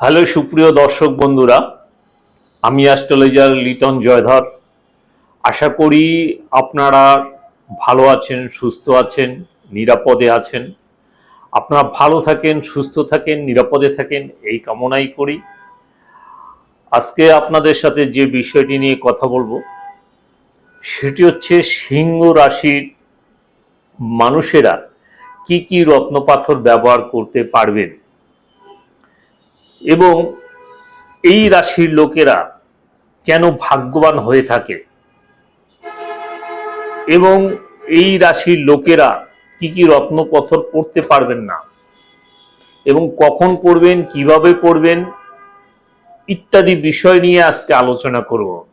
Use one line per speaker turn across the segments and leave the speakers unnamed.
Hello সুপ্রিয় দর্শক বন্ধুরা, আমি অ্যাস্ট্রোলজার লিটন জয়ধর। আশা করি আপনারা ভালো আছেন, সুস্থ আছেন, নিরাপদে আছেন। আপনারা ভালো থাকেন, সুস্থ থাকেন, নিরাপদে থাকেন, এই কামনাই করি। আজকে আপনাদের সাথে যে বিষয়টি নিয়ে কথা বলব, সেটি হচ্ছে সিংহ রাশির মানুষেরা কি কি রত্নপাথর ব্যবহার করতে পারবেন। এবং এই রাশির লোকেরা কেন ভাগ্যবান হয়ে থাকে? এবং এই রাশির লোকেরা কি কি রত্নপথর পড়তে পারবেন না? এবং কখন পড়বেন, কীভাবে পড়বেন? ইত্যাদি বিষয় নিয়ে আজকে আলোচনা করব।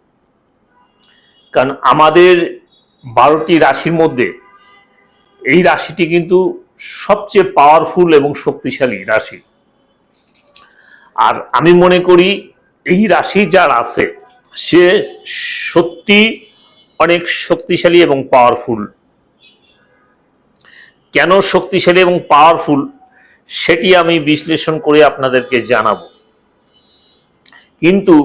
কারণ আমাদের বারোটি রাশির মধ্যে এই রাশিটি কিন্তু সবচেয়ে পাওয়ারফুল এবং শক্তিশালী রাশি। আর আমি মনে করি এই রাশি যার আছে, সে সত্যি অনেক শক্তিশালী এবং পাওয়ারফুল কেন শক্তিশালী এবং পাওয়ারফুল সেটি আমি বিশ্লেষণ করে আপনাদেরকে জানাব। কিন্তু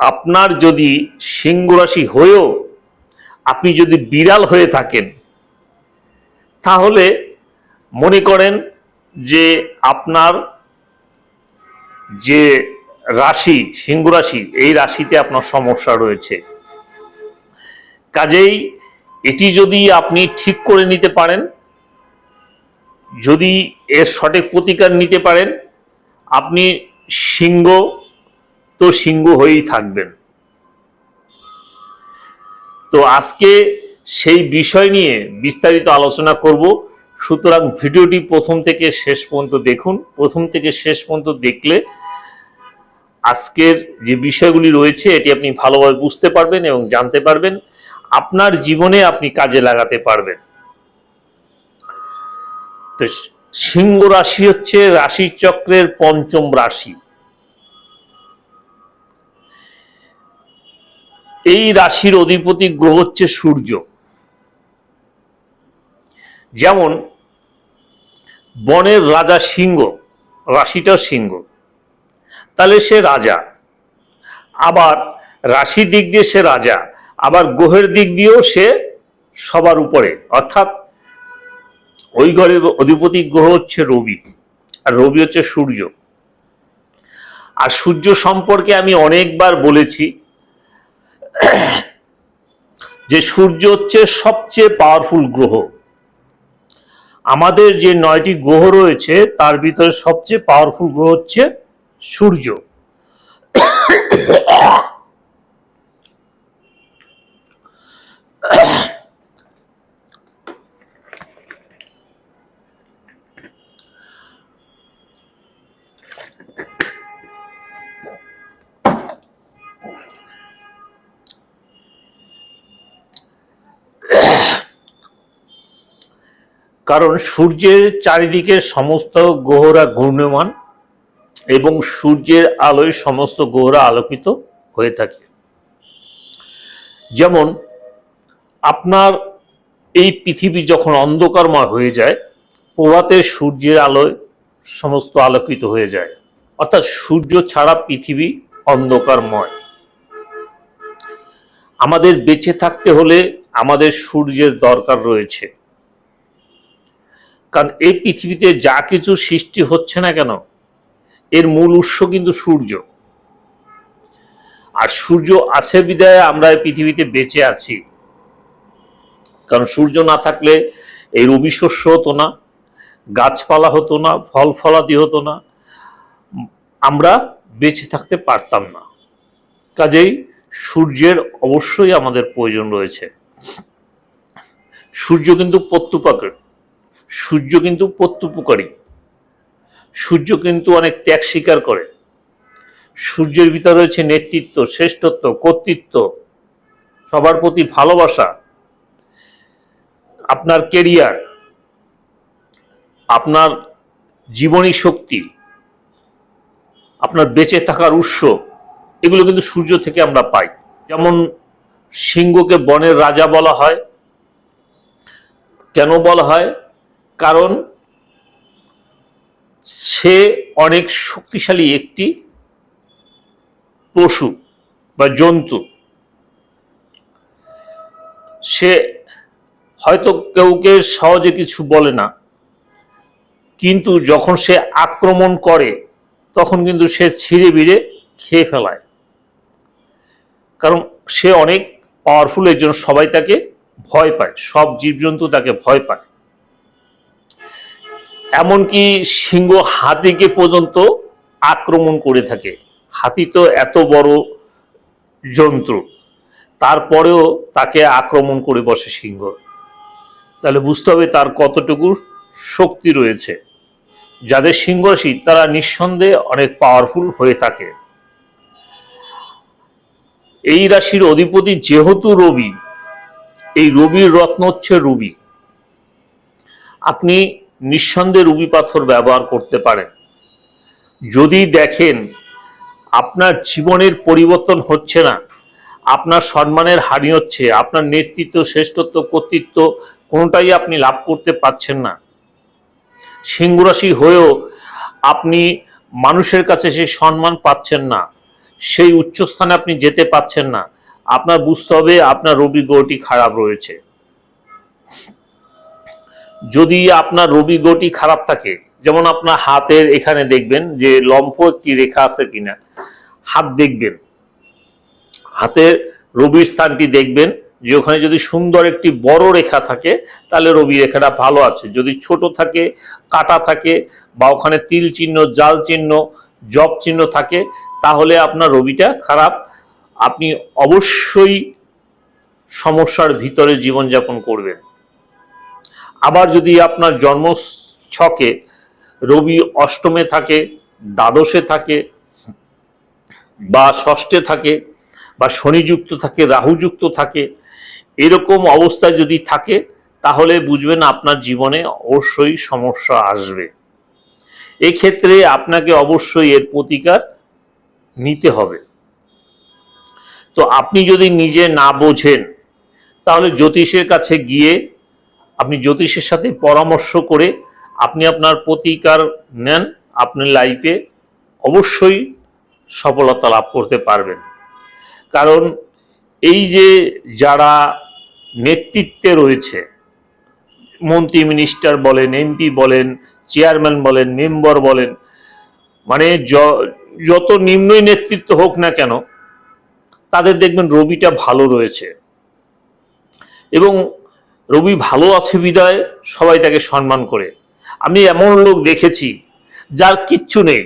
আপনার যদি সিংহ রাশি হয়েও আপনি যদি বিড়াল হয়ে থাকেন, তাহলে মনে করেন যে আপনার যে রাশি, সিংহ রাশি, এই রাশিতে আপনার সমস্যা রয়েছে। কাজেই এটি যদি আপনি ঠিক করে নিতে পারেন, যদি এর সঠিক প্রতিকার নিতে পারেন, আপনি সিংহ তো সিংহ হয়েই থাকবেন। তো আজকে সেই বিষয় নিয়ে বিস্তারিত আলোচনা করব। সুতরাং ভিডিওটি প্রথম থেকে শেষ পর্যন্ত দেখুন। প্রথম থেকে শেষ পর্যন্ত দেখলে আজকের যে বিষয়গুলি রয়েছে, এটি আপনি ভালোভাবে বুঝতে পারবেন এবং জানতে পারবেন। আপনার জীবনে আপনি কাজে লাগাতে পারবেন। তো সিংহ রাশি হচ্ছে রাশি চক্রের পঞ্চম রাশি। এই রাশির অধিপতি গ্রহ হচ্ছে সূর্য। যেমন বনের রাজা সিংহ, রাশিটাও সিংহ। তাহলে সে রাজা। আবার রাশির দিক দিয়ে সে রাজা, আবার গ্রহের দিক দিয়েও সে সবার উপরে। অর্থাৎ ওই ঘরের অধিপতি গ্রহ হচ্ছে রবি, আর রবি হচ্ছে সূর্য। আর সূর্য সম্পর্কে আমি অনেকবার বলেছি যে সূর্য হচ্ছে সবচেয়ে পাওয়ারফুল গ্রহ। আমাদের যে নয়টি গ্রহ রয়েছে, তার ভিতরে সবচেয়ে পাওয়ারফুল গ্রহ হচ্ছে সূর্য। কারণ সূর্যের চারিদিকে সমস্ত গ্রহরা ঘূর্ণমান। এবং সূর্যের আলোয় সমস্ত গ্রহরা আলোকিত হয়ে থাকে। যেমন, আপনার এই পৃথিবী যখন অন্ধকারময় হয়ে যায়, প্রভাতে সূর্যের আলোয় সমস্ত আলোকিত হয়ে যায়। অর্থাৎ সূর্য ছাড়া পৃথিবী অন্ধকারময়। আমাদের বেঁচে থাকতে হলে আমাদের সূর্যের দরকার রয়েছে। কারণ এই পৃথিবীতে যা কিছু সৃষ্টি হচ্ছে না কেন এর মূল উৎস কিন্তু সূর্য। আর সূর্য আছে বিদায়, আমরা এই পৃথিবীতে বেঁচে আছি। কারণ সূর্য না থাকলে এই রবি শস্য হতো না, গাছপালা হতো না, ফল ফলাদি হতো না। আমরা বেঁচে থাকতে পারতাম না। কাজেই সূর্যের অবশ্যই আমাদের প্রয়োজন রয়েছে। সূর্য কিন্তু প্রত্যুপাকের। সূর্য কিন্তু প্রত্যুপকারী। সূর্য কিন্তু অনেক ত্যাগ স্বীকার করে। সূর্যের ভিতরে রয়েছে নেতৃত্ব, শ্রেষ্ঠত্ব, কর্তৃত্ব, সবার প্রতি ভালোবাসা, আপনার কেরিয়ার আপনার জীবনী শক্তি, আপনার বেঁচে থাকার উৎস, এগুলো কিন্তু সূর্য থেকে আমরা পাই। যেমন সিংহকে বনের রাজা বলা হয়। কেন বলা হয়? কারণ সে অনেক শক্তিশালী একটি পশু বা জন্তু। সে হয়তো কেউকে সহজে কিছু বলে না, কিন্তু যখন সে আক্রমণ করে, তখন কিন্তু সে ছিঁড়ে বিড়ে খেয়ে ফেলায়। কারণ সে অনেক পাওয়ারফুল এর জন্য সবাই তাকে ভয় পায়, সব জীবজন্তু তাকে ভয় পায়। এমনকি সিংহ হাতিকে পর্যন্ত আক্রমণ করে থাকে। হাতি তো এত বড় জন্তু, তারপরেও তাকে আক্রমণ করে বসে সিংহ। তাহলে বুঝতে হবে তার কতটুকু শক্তি রয়েছে। যাদের সিংহ রাশি তারা নিঃসন্দেহে অনেক পাওয়ারফুল হয়ে থাকে। এই রাশির অধিপতি যেহেতু রবি, এই রবির রত্ন হচ্ছে রবি। আপনি নিঃসন্দেহে রুবি পাথর ব্যবহার করতে পারেন। যদি দেখেন আপনার জীবনের পরিবর্তন হচ্ছে না, আপনার সম্মানের হানি হচ্ছে, আপনার নেতৃত্ব, শ্রেষ্ঠত্ব, কর্তৃত্ব কোনোটাই আপনি লাভ করতে পারছেন না। সিংহ রাশি হয়েও আপনি মানুষের কাছে সেই সম্মান পাচ্ছেন না, সেই উচ্চস্থানে আপনি যেতে পাচ্ছেন না। আপনার বুঝতে হবে আপনার রবি গ্রহটি খারাপ রয়েছে। যদি আপনার রবি গ্রহটি খারাপ থাকে, যেমন আপনার হাতের এখানে দেখবেন যে লম্ফ একটি রেখা আছে কিনা, হাত দেখবেন। হাতের রবির স্থানটি দেখবেন যে ওখানে যদি সুন্দর একটি বড় রেখা থাকে, তাহলে রবি রেখাটা ভালো আছে। যদি ছোট থাকে, কাটা থাকে, বা ওখানে তিল চিহ্ন, জাল চিহ্ন, জব চিহ্ন থাকে, তাহলে আপনার রবিটা খারাপ। আপনি অবশ্যই সমস্যার ভিতরে জীবনযাপন করবেন। আবার যদি আপনার জন্ম ছকে রবি অষ্টমে থাকে, দ্বাদশে থাকে, বা ষষ্ঠে থাকে, বা শনিযুক্ত থাকে, রাহুযুক্ত থাকে, এরকম অবস্থায় যদি থাকে, তাহলে বুঝবেন আপনার জীবনে অবশ্যই সমস্যা আসবে। এক্ষেত্রে আপনাকে অবশ্যই এর প্রতিকার নিতে হবে। তো আপনি যদি নিজে না বোঝেন, তাহলে জ্যোতিষের কাছে গিয়ে আপনি জ্যোতিষের সাথে পরামর্শ করে আপনি আপনার প্রতিকার নেন, আপনি লাইফে অবশ্যই সফলতা লাভ করতে পারবেন। কারণ এই যে যারা নেতৃত্বে রয়েছে, মন্ত্রী মিনিস্টার বলেন এমপি বলেন চেয়ারম্যান বলেন মেম্বার বলেন মানে যত নিম্নই নেতৃত্ব হোক না কেন, তাদের দেখবেন রবিটা ভালো রয়েছে। এবং রবি ভালো আছে বিদায়, সবাই তাকে সম্মান করে। আমি এমন লোক দেখেছি যার কিচ্ছু নেই,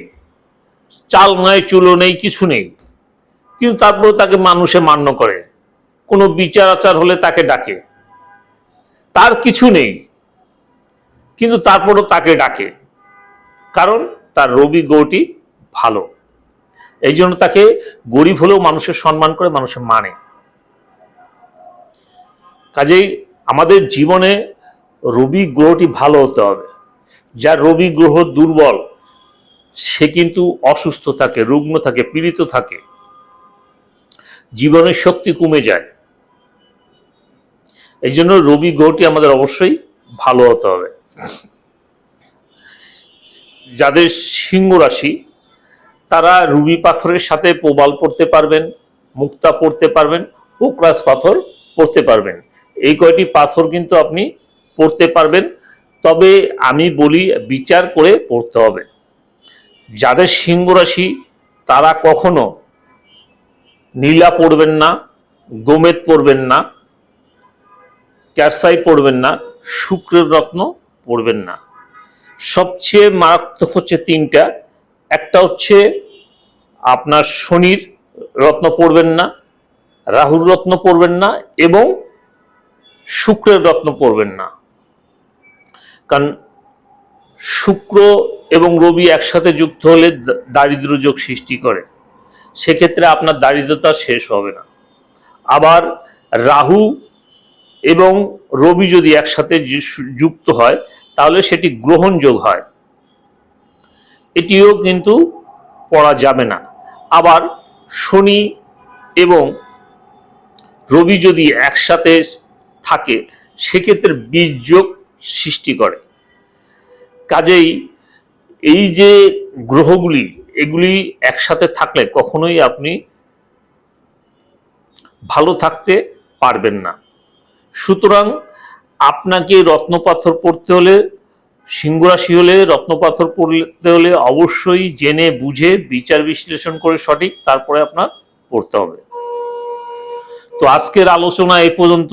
চাল নাই চুলো নেই, কিছু নেই। কিন্তু তারপরে তাকে মানুষে মান্য করে। কোনো বিচার আচার হলে তাকে ডাকে। তার কিছু নেই, কিন্তু তারপরও তাকে ডাকে। কারণ তার রবি গৌটি ভালো। এই জন্য তাকে গরিব হলেও মানুষের সম্মান করে, মানুষের মানে। কাজেই আমাদের জীবনে রবি গ্রহটি ভালো হতে হবে। যার রবি গ্রহ দুর্বল, সে কিন্তু অসুস্থ থাকে, রুগ্ন থাকে, পীড়িত থাকে। জীবনের শক্তি কমে যায়। এই জন্য রবি গ্রহটি আমাদের অবশ্যই ভালো হতে হবে। যাদের সিংহ রাশি, তারা রুবি পাথরের সাথে প্রবাল পড়তে পারবেন, মুক্তা পড়তে পারবেন পোকরাজ পাথর পড়তে পারবেন। এই কয়টি পাথর কিন্তু আপনি পড়তে পারবেন। তবে আমি বলি, বিচার করে পড়তে হবে। যাদের সিংহ রাশি, তারা কখনো নীলা পড়বেন না, গোমেদ পড়বেন না ক্যারসাই পড়বেন না, শুক্রের রত্ন পড়বেন না। সবচেয়ে মারাত্মক হচ্ছে তিনটা। একটা হচ্ছে আপনার শনির রত্ন পড়বেন না, রাহুর রত্ন পড়বেন না এবং শুক্রের রত্ন পড়বেন না। কারণ শুক্র এবং রবি একসাথে যুক্ত হলে দারিদ্র যোগ সৃষ্টি করে। সেক্ষেত্রে আপনার দারিদ্রতা শেষ হবে না। আবার রাহু এবং রবি যদি একসাথে যুক্ত হয়, তাহলে সেটি গ্রহণযোগ হয়। এটিও কিন্তু পড়া যাবে না। আবার শনি এবং রবি যদি একসাথে থাকে, সেক্ষেত্রে বীজযোগ সৃষ্টি করে। কাজেই এই যে গ্রহগুলি, এগুলি একসাথে থাকলে কখনোই আপনি ভালো থাকতে পারবেন না। সুতরাং আপনাকে রত্নপাথর পড়তে হলে, সিংহরাশি হলে রত্নপাথর পড়তে হলে অবশ্যই জেনে বুঝে বিচার বিশ্লেষণ করে সঠিক তারপরে আপনার পড়তে হবে। তো আজকের আলোচনা এই পর্যন্ত।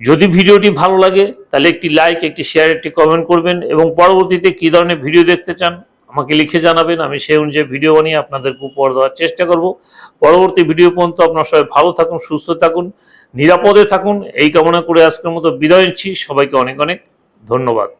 যদি ভিডিওটি ভালো লাগে, তাহলে একটি লাইক একটি শেয়ার একটি কমেন্ট করবেন এবং পরবর্তীতে কী ধরনের ভিডিও দেখতে চান আমাকে লিখে জানাবেন। আমি সেই অনুযায়ী ভিডিও বানিয়ে আপনাদেরকে উপহার দেওয়ার চেষ্টা করব। পরবর্তী ভিডিও পর্যন্ত আপনার সবাই ভালো থাকুন, সুস্থ থাকুন, নিরাপদে থাকুন। এই কামনা করে আজকের মতো বিদায় নিচ্ছি। সবাইকে অনেক অনেক ধন্যবাদ।